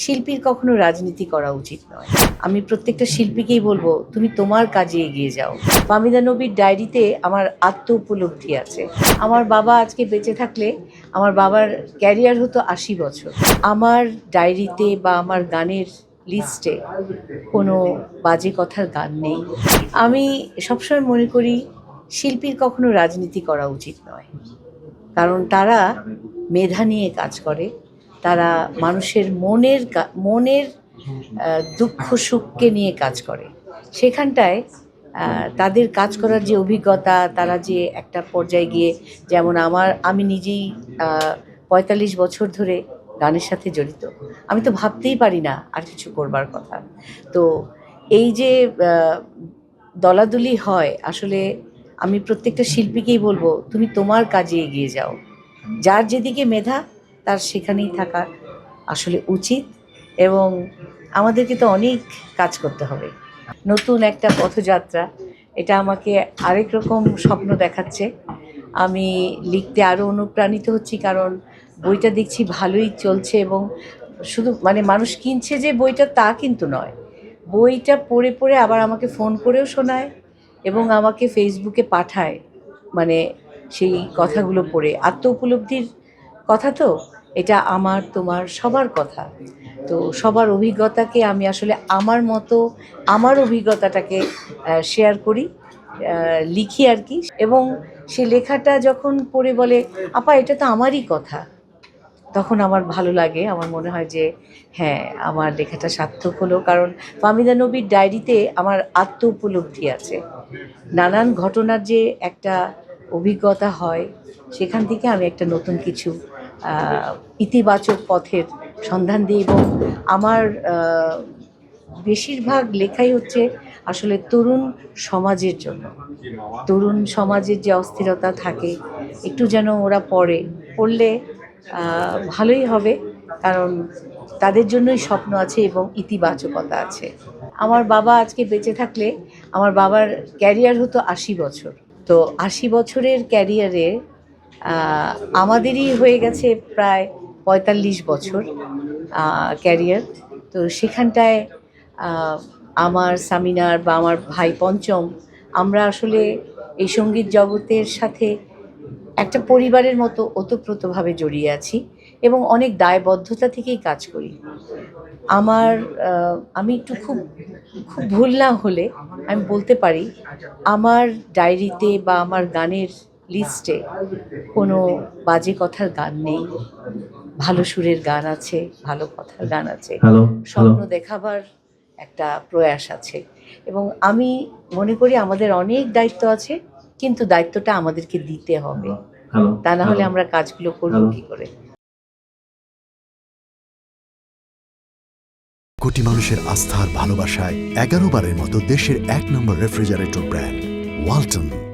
শিল্পীর কখনো রাজনীতি করা উচিত নয়। আমি প্রত্যেকটা শিল্পীকেই বলব, তুমি তোমার কাজে এগিয়ে যাও। ফামিদা নবীর ডায়েরিতে আমার আত্ম উপলব্ধি আছে। আমার বাবা আজকে বেঁচে থাকলে আমার বাবার ক্যারিয়ার হতো আশি বছর। আমার ডায়েরিতে বা আমার গানের লিস্টে কোনো বাজে কথার গান নেই। আমি সবসময় মনে করি, শিল্পীর কখনো রাজনীতি করা উচিত নয়। কারণ তারা মেধা নিয়ে কাজ করে তারা মানুষের মনের মনের দুঃখ সুখকে নিয়ে কাজ করে। সেখানটায় তাদের কাজ করার যে অভিজ্ঞতা, তারা যে একটা পর্যায়ে গিয়ে যেমন আমার, আমি নিজেই পঁয়তাল্লিশ বছর ধরে গানের সাথে জড়িত। আমি তো ভাবতেই পারি না আর কিছু করবার কথা। তো এই যে দলাদলি হয়, আসলে আমি প্রত্যেকটা শিল্পীকেই বলব, তুমি তোমার কাজে এগিয়ে যাও। যার যেদিকে মেধা তার সেখানেই থাকা আসলে উচিত এবং আমাদেরকে তো অনেক কাজ করতে হবে। নতুন একটা পথযাত্রা, এটা আমাকে আরেক রকম স্বপ্ন দেখাচ্ছে। আমি লিখতে আরও অনুপ্রাণিত হচ্ছি কারণ বইটা দেখছি ভালোই চলছে এবং শুধু মানে মানুষ কিনছে যে বইটা তা কিন্তু নয়। বইটা পড়ে পড়ে আবার আমাকে ফোন করেও শোনায় এবং আমাকে ফেসবুকে পাঠায়। মানে সেই কথাগুলো পড়ে। আত্ম উপলব্ধির কথা তো? এটা আমার, তোমার, সবার কথা। তো সবার অভিজ্ঞতাকে আমি আসলে আমার মতো, আমার অভিজ্ঞতাটাকে শেয়ার করি লিখি আর কি। এবং সে লেখাটা যখন পড়ে বলে, আপা, এটা তো আমারই কথা। তখন আমার ভালো লাগে, আমার মনে হয় যে হ্যাঁ আমার লেখাটা সার্থক হলো। কারণ ফামিদা নবীর ডায়েরিতে আমার আত্ম উপলব্ধি আছে। নানান ঘটনার যে একটা অভিজ্ঞতা হয়, সেখান থেকে আমি একটা নতুন কিছু ইতিবাচক পথের সন্ধান দিই এবং আমার বেশিরভাগ লেখাই হচ্ছে আসলে তরুণ সমাজের জন্য। তরুণ সমাজের যে অস্থিরতা থাকে, একটু যেন ওরা পড়ে। পড়লে ভালোই হবে, কারণ তাদের জন্যই স্বপ্ন আছে এবং ইতিবাচকতা আছে। আমার বাবা আজকে বেঁচে থাকলে আমার বাবার ক্যারিয়ার হতো আশি বছর। তো আশি বছরের ক্যারিয়ারে আমাদেরই হয়ে গেছে প্রায় পঁয়তাল্লিশ বছর ক্যারিয়ার তো সেখানটায় আমার সামিনার বা আমার ভাই পঞ্চম, আমরা আসলে এই সংগীত জগতের সাথে একটা পরিবারের মতো ওতপ্রোতভাবে জড়িয়ে আছি এবং অনেক দায়বদ্ধতা থেকেই কাজ করি। আমার আমি একটু খুব খুব ভুল না হলে, আমি বলতে পারি, আমার ডায়েরিতে বা আমার গানের লিস্টে কোনো বাজে কথার গান নেই। ভালো সুরের গান আছে ভালো কথার গান আছে। স্বপ্ন দেখাবার একটা প্রয়াস আছে। এবং আমি মনে করি আমাদের অনেক দায়িত্ব আছে কিন্তু দায়িত্বটা আমাদেরকে দিতে হবে। তা না হলে আমরা কাজগুলো করব কি করে? কোটি মানুষের আস্থার ভালোবাসায় এগারো বারের মতো দেশের এক নম্বর রেফ্রিজারেটর ব্র্যান্ড ওয়ালটন।